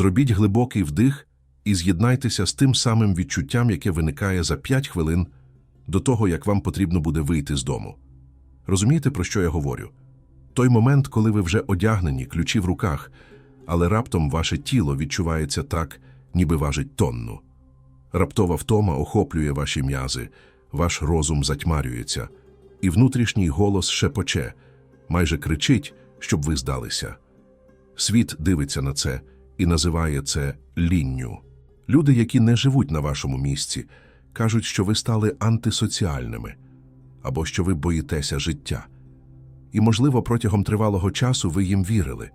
Зробіть глибокий вдих і з'єднайтеся з тим самим відчуттям, яке виникає за 5 хвилин до того, як вам потрібно буде вийти з дому. Розумієте, про що я говорю? Той момент, коли ви вже одягнені, ключі в руках, але раптом ваше тіло відчувається так, ніби важить тонну. Раптова втома охоплює ваші м'язи, ваш розум затьмарюється, і внутрішній голос шепоче, майже кричить, щоб ви здалися. Світ дивиться на це і називає це лінню. Люди, які не живуть на вашому місці, кажуть, що ви стали антисоціальними або що ви боїтеся життя. І, можливо, протягом тривалого часу ви їм вірили.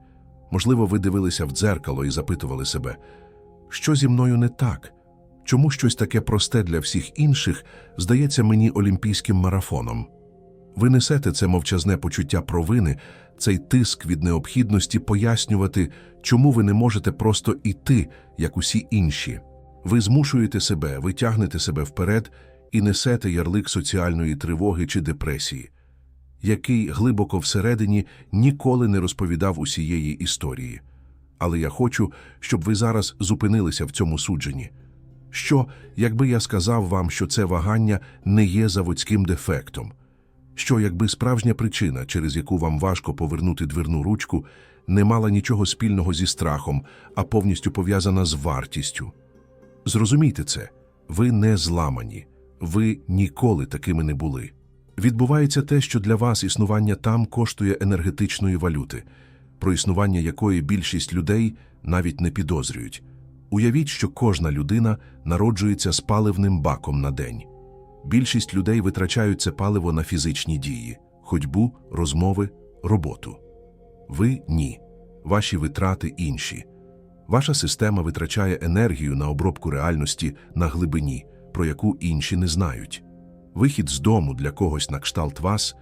Можливо, ви дивилися в дзеркало і запитували себе, що зі мною не так? Чому щось таке просте для всіх інших здається мені олімпійським марафоном? Ви несете це мовчазне почуття провини, цей тиск від необхідності пояснювати, чому ви не можете просто іти, як усі інші. Ви змушуєте себе, ви тягнете себе вперед і несете ярлик соціальної тривоги чи депресії, який глибоко всередині ніколи не розповідав усієї історії. Але я хочу, щоб ви зараз зупинилися в цьому судженні. Що, якби я сказав вам, що це вагання не є заводським дефектом? Що, якби справжня причина, через яку вам важко повернути дверну ручку, не мала нічого спільного зі страхом, а повністю пов'язана з вартістю? Зрозумійте це, ви не зламані, ви ніколи такими не були. Відбувається те, що для вас існування там коштує енергетичної валюти, про існування якої більшість людей навіть не підозрюють. Уявіть, що кожна людина народжується з паливним баком на день. Більшість людей витрачають це паливо на фізичні дії, ходьбу, розмови, роботу. Ви ні. Ваші витрати інші. Ваша система витрачає енергію на обробку реальності на глибині, про яку інші не знають. Вихід з дому для когось на кшталт вас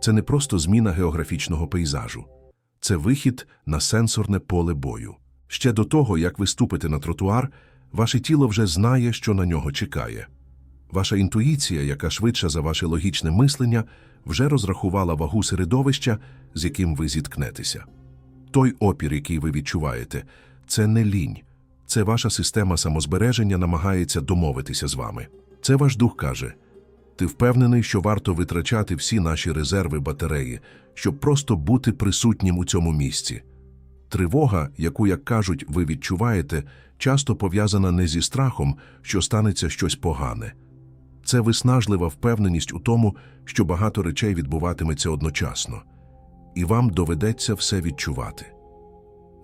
це не просто зміна географічного пейзажу, це вихід на сенсорне поле бою. Ще до того, як ви ступите на тротуар, ваше тіло вже знає, що на нього чекає. Ваша інтуїція, яка швидша за ваше логічне мислення, вже розрахувала вагу середовища, з яким ви зіткнетеся. Той опір, який ви відчуваєте, це не лінь, це ваша система самозбереження намагається домовитися з вами. Це ваш дух каже: ти впевнений, що варто витрачати всі наші резерви батареї, щоб просто бути присутнім у цьому місці. Тривога, яку, як кажуть, ви відчуваєте, часто пов'язана не зі страхом, що станеться щось погане. Це виснажлива впевненість у тому, що багато речей відбуватиметься одночасно, і вам доведеться все відчувати.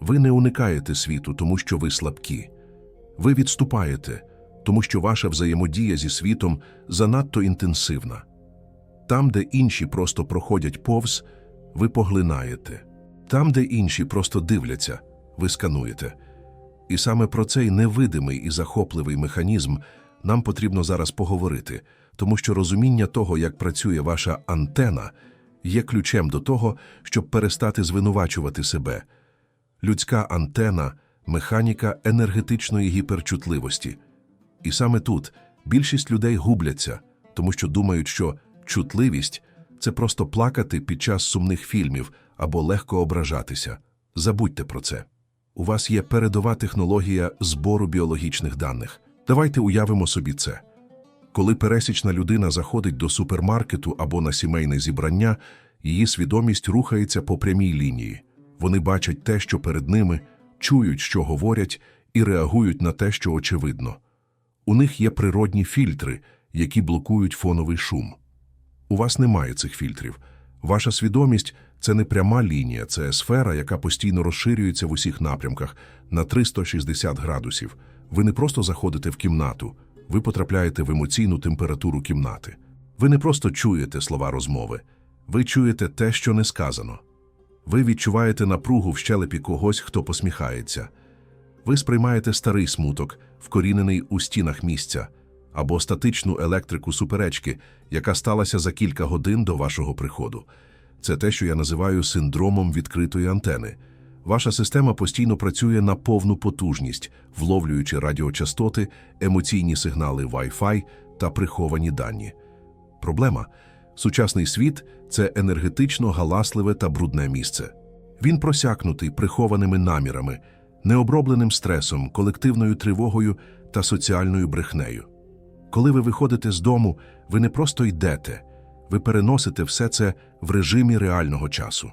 Ви не уникаєте світу, тому що ви слабкі. Ви відступаєте, тому що ваша взаємодія зі світом занадто інтенсивна. Там, де інші просто проходять повз, ви поглинаєте. Там, де інші просто дивляться, ви скануєте. І саме про цей невидимий і захопливий механізм нам потрібно зараз поговорити, тому що розуміння того, як працює ваша антена, є ключем до того, щоб перестати звинувачувати себе. Людська антена механіка енергетичної гіперчутливості. І саме тут більшість людей губляться, тому що думають, що чутливість це просто плакати під час сумних фільмів або легко ображатися. Забудьте про це. У вас є передова технологія збору біологічних даних. Давайте уявимо собі це. Коли пересічна людина заходить до супермаркету або на сімейне зібрання, її свідомість рухається по прямій лінії. Вони бачать те, що перед ними, чують, що говорять, і реагують на те, що очевидно. У них є природні фільтри, які блокують фоновий шум. У вас немає цих фільтрів. Ваша свідомість це не пряма лінія, це сфера, яка постійно розширюється в усіх напрямках на 360 градусів. Ви не просто заходите в кімнату, ви потрапляєте в емоційну температуру кімнати. Ви не просто чуєте слова розмови, ви чуєте те, що не сказано. Ви відчуваєте напругу в щелепі когось, хто посміхається. Ви сприймаєте старий смуток, вкорінений у стінах місця, або статичну електрику суперечки, яка сталася за кілька годин до вашого приходу. Це те, що я називаю синдромом відкритої антени. Ваша система постійно працює на повну потужність, вловлюючи радіочастоти, емоційні сигнали Wi-Fi та приховані дані. Проблема сучасний світ це енергетично галасливе та брудне місце. Він просякнутий прихованими намірами, необробленим стресом, колективною тривогою та соціальною брехнею. Коли ви виходите з дому, ви не просто йдете, ви переносите все це в режимі реального часу.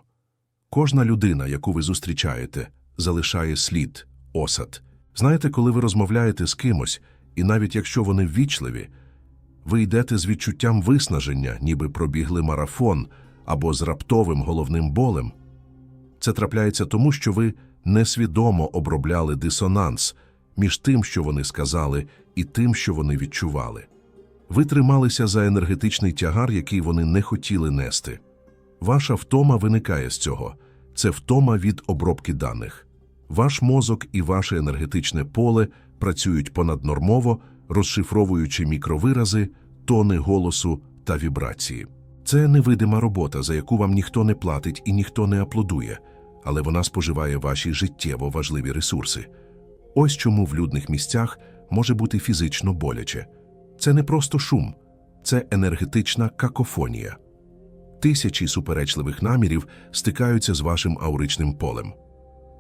Кожна людина, яку ви зустрічаєте, залишає слід, осад. Знаєте, коли ви розмовляєте з кимось, і навіть якщо вони ввічливі, ви йдете з відчуттям виснаження, ніби пробігли марафон або з раптовим головним болем. Це трапляється тому, що ви несвідомо обробляли дисонанс між тим, що вони сказали, і тим, що вони відчували. Ви трималися за енергетичний тягар, який вони не хотіли нести. Ваша втома виникає з цього. Це втома від обробки даних. Ваш мозок і ваше енергетичне поле працюють понаднормово, розшифровуючи мікровирази, тони голосу та вібрації. Це невидима робота, за яку вам ніхто не платить і ніхто не аплодує, але вона споживає ваші життєво важливі ресурси. Ось чому в людних місцях може бути фізично боляче. Це не просто шум, це енергетична какофонія. Тисячі суперечливих намірів стикаються з вашим ауричним полем.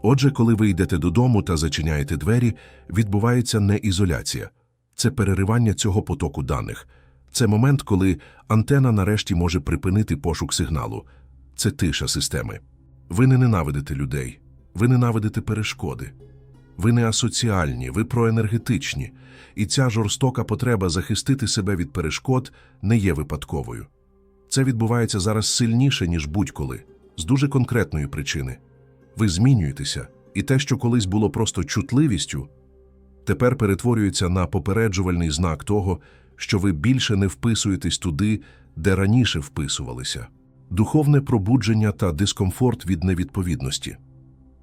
Отже, коли ви йдете додому та зачиняєте двері, відбувається не ізоляція, це переривання цього потоку даних. Це момент, коли антена нарешті може припинити пошук сигналу. Це тиша системи. Ви не ненавидите людей, ви ненавидите перешкоди. Ви не асоціальні, ви проенергетичні, і ця жорстока потреба захистити себе від перешкод не є випадковою. Це відбувається зараз сильніше, ніж будь-коли, з дуже конкретної причини. Ви змінюєтеся, і те, що колись було просто чутливістю, тепер перетворюється на попереджувальний знак того, що ви більше не вписуєтесь туди, де раніше вписувалися. Духовне пробудження та дискомфорт від невідповідності.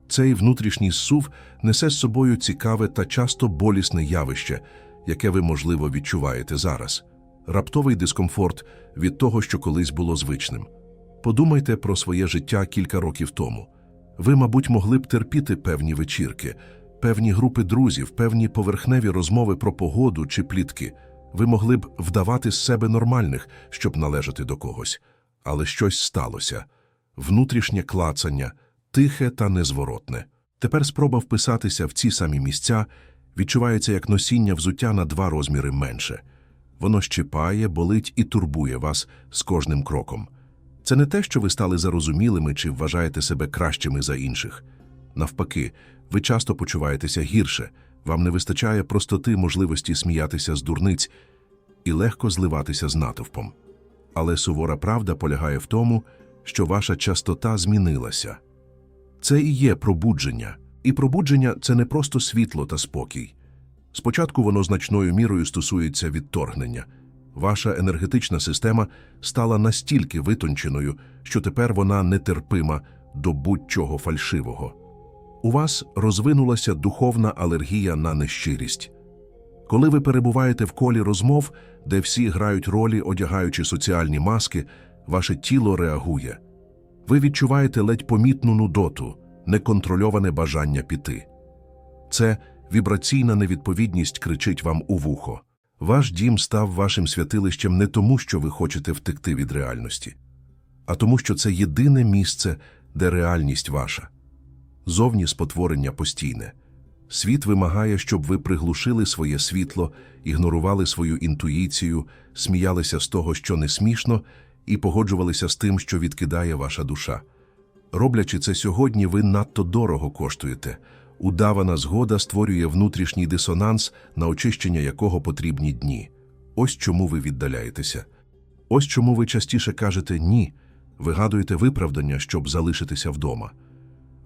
Цей внутрішній зсув несе з собою цікаве та часто болісне явище, яке ви, можливо, відчуваєте зараз. Раптовий дискомфорт від того, що колись було звичним. Подумайте про своє життя кілька років тому. Ви, мабуть, могли б терпіти певні вечірки, певні групи друзів, певні поверхневі розмови про погоду чи плітки. Ви могли б вдавати з себе нормальних, щоб належати до когось. Але щось сталося. Внутрішнє клацання, тихе та незворотне. Тепер спроба вписатися в ці самі місця відчувається як носіння взуття на два розміри менше. Воно щипає, болить і турбує вас з кожним кроком. Це не те, що ви стали зарозумілими чи вважаєте себе кращими за інших. Навпаки, ви часто почуваєтеся гірше, вам не вистачає простоти можливості сміятися з дурниць і легко зливатися з натовпом. Але сувора правда полягає в тому, що ваша частота змінилася. Це і є пробудження. І пробудження це не просто світло та спокій. Спочатку воно значною мірою стосується відторгнення. Ваша енергетична система стала настільки витонченою, що тепер вона нетерпима до будь-чого фальшивого. У вас розвинулася духовна алергія на нещирість. Коли ви перебуваєте в колі розмов, де всі грають ролі, одягаючи соціальні маски, ваше тіло реагує. Ви відчуваєте ледь помітну нудоту, неконтрольоване бажання піти. Це вібраційна невідповідність кричить вам у вухо. Ваш дім став вашим святилищем не тому, що ви хочете втекти від реальності, а тому, що це єдине місце, де реальність ваша. Зовні спотворення постійне. Світ вимагає, щоб ви приглушили своє світло, ігнорували свою інтуїцію, сміялися з того, що не смішно, і погоджувалися з тим, що відкидає ваша душа. Роблячи це сьогодні, ви надто дорого коштуєте. Удавана згода створює внутрішній дисонанс, на очищення якого потрібні дні. Ось чому ви віддаляєтеся. Ось чому ви частіше кажете ні, вигадуєте виправдання, щоб залишитися вдома.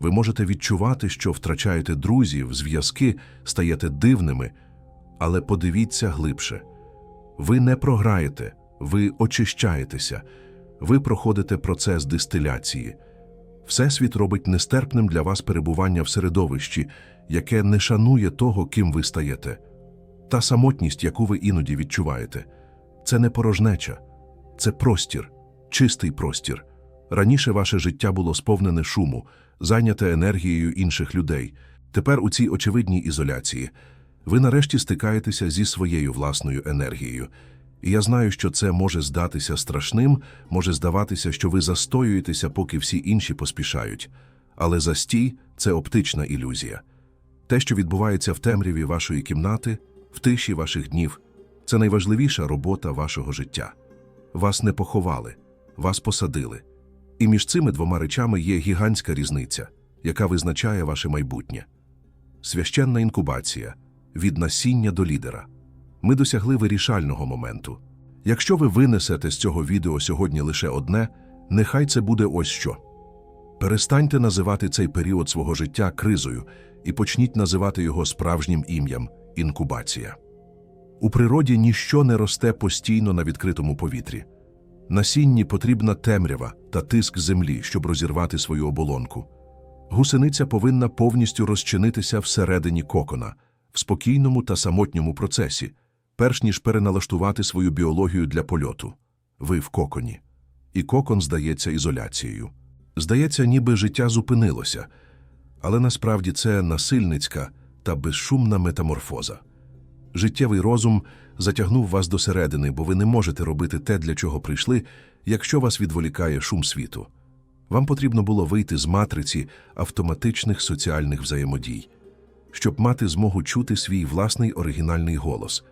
Ви можете відчувати, що втрачаєте друзів, зв'язки, стаєте дивними, але подивіться глибше. Ви не програєте, ви очищаєтеся, ви проходите процес дистиляції. Всесвіт робить нестерпним для вас перебування в середовищі, яке не шанує того, ким ви стаєте. Та самотність, яку ви іноді відчуваєте, це не порожнеча, це простір, чистий простір. Раніше ваше життя було сповнене шуму, зайняте енергією інших людей. Тепер у цій очевидній ізоляції ви нарешті стикаєтеся зі своєю власною енергією. І я знаю, що це може здатися страшним, може здаватися, що ви застоюєтеся, поки всі інші поспішають. Але застій це оптична ілюзія. Те, що відбувається в темряві вашої кімнати, в тиші ваших днів, це найважливіша робота вашого життя. Вас не поховали, вас посадили. І між цими двома речами є гігантська різниця, яка визначає ваше майбутнє. Священна інкубація від насіння до лідера. Ми досягли вирішального моменту. Якщо ви винесете з цього відео сьогодні лише одне, нехай це буде ось що. Перестаньте називати цей період свого життя кризою і почніть називати його справжнім ім'ям інкубація. У природі ніщо не росте постійно на відкритому повітрі. Насінні потрібна темрява та тиск землі, щоб розірвати свою оболонку. Гусениця повинна повністю розчинитися всередині кокона, в спокійному та самотньому процесі, перш ніж переналаштувати свою біологію для польоту. Ви в коконі. І кокон здається ізоляцією. Здається, ніби життя зупинилося, але насправді це насильницька та безшумна метаморфоза. Життєвий розум затягнув вас до середини, бо ви не можете робити те, для чого прийшли, якщо вас відволікає шум світу. Вам потрібно було вийти з матриці автоматичних соціальних взаємодій, щоб мати змогу чути свій власний оригінальний голос.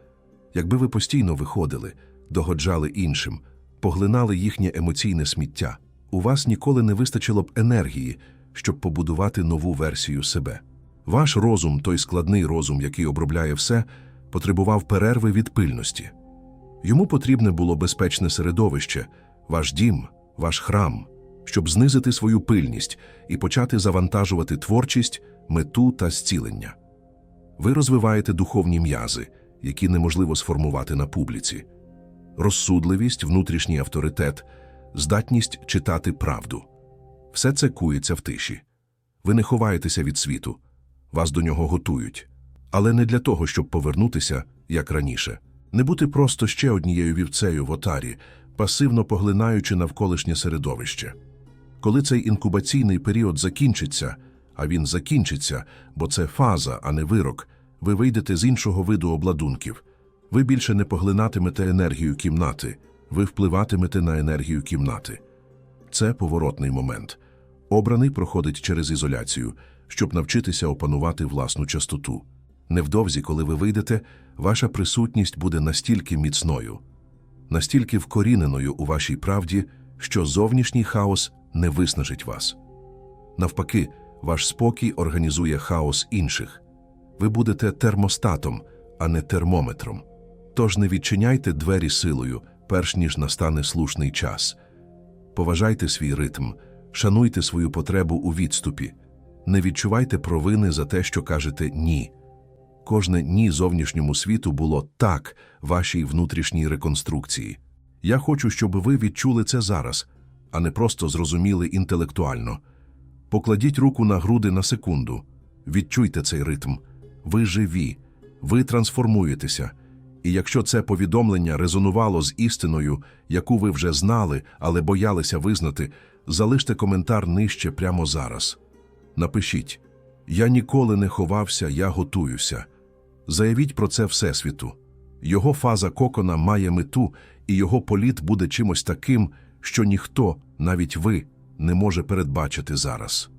Якби ви постійно виходили, догоджали іншим, поглинали їхнє емоційне сміття, у вас ніколи не вистачило б енергії, щоб побудувати нову версію себе. Ваш розум, той складний розум, який обробляє все, потребував перерви від пильності. Йому потрібне було безпечне середовище, ваш дім, ваш храм, щоб знизити свою пильність і почати завантажувати творчість, мету та зцілення. Ви розвиваєте духовні м'язи, які неможливо сформувати на публіці, розсудливість, внутрішній авторитет, здатність читати правду. Все це кується в тиші. Ви не ховаєтеся від світу, вас до нього готують. Але не для того, щоб повернутися, як раніше, не бути просто ще однією вівцею в отарі, пасивно поглинаючи навколишнє середовище. Коли цей інкубаційний період закінчиться, а він закінчиться, бо це фаза, а не вирок, ви вийдете з іншого виду обладунків. Ви більше не поглинатимете енергію кімнати, ви впливатимете на енергію кімнати. Це поворотний момент. Обраний проходить через ізоляцію, щоб навчитися опанувати власну частоту. Невдовзі, коли ви вийдете, ваша присутність буде настільки міцною, настільки вкоріненою у вашій правді, що зовнішній хаос не виснажить вас. Навпаки, ваш спокій організує хаос інших. Ви будете термостатом, а не термометром. Тож не відчиняйте двері силою, перш ніж настане слушний час. Поважайте свій ритм, шануйте свою потребу у відступі, не відчувайте провини за те, що кажете ні. Кожне ні зовнішньому світу було так вашій внутрішній реконструкції. Я хочу, щоб ви відчули це зараз, а не просто зрозуміли інтелектуально. Покладіть руку на груди на секунду, відчуйте цей ритм. Ви живі, ви трансформуєтеся. І якщо це повідомлення резонувало з істиною, яку ви вже знали, але боялися визнати, залиште коментар нижче прямо зараз. Напишіть Я ніколи не ховався, я готуюся. Заявіть про це Всесвіту. Його фаза кокона має мету, і його політ буде чимось таким, що ніхто, навіть ви, не може передбачити зараз.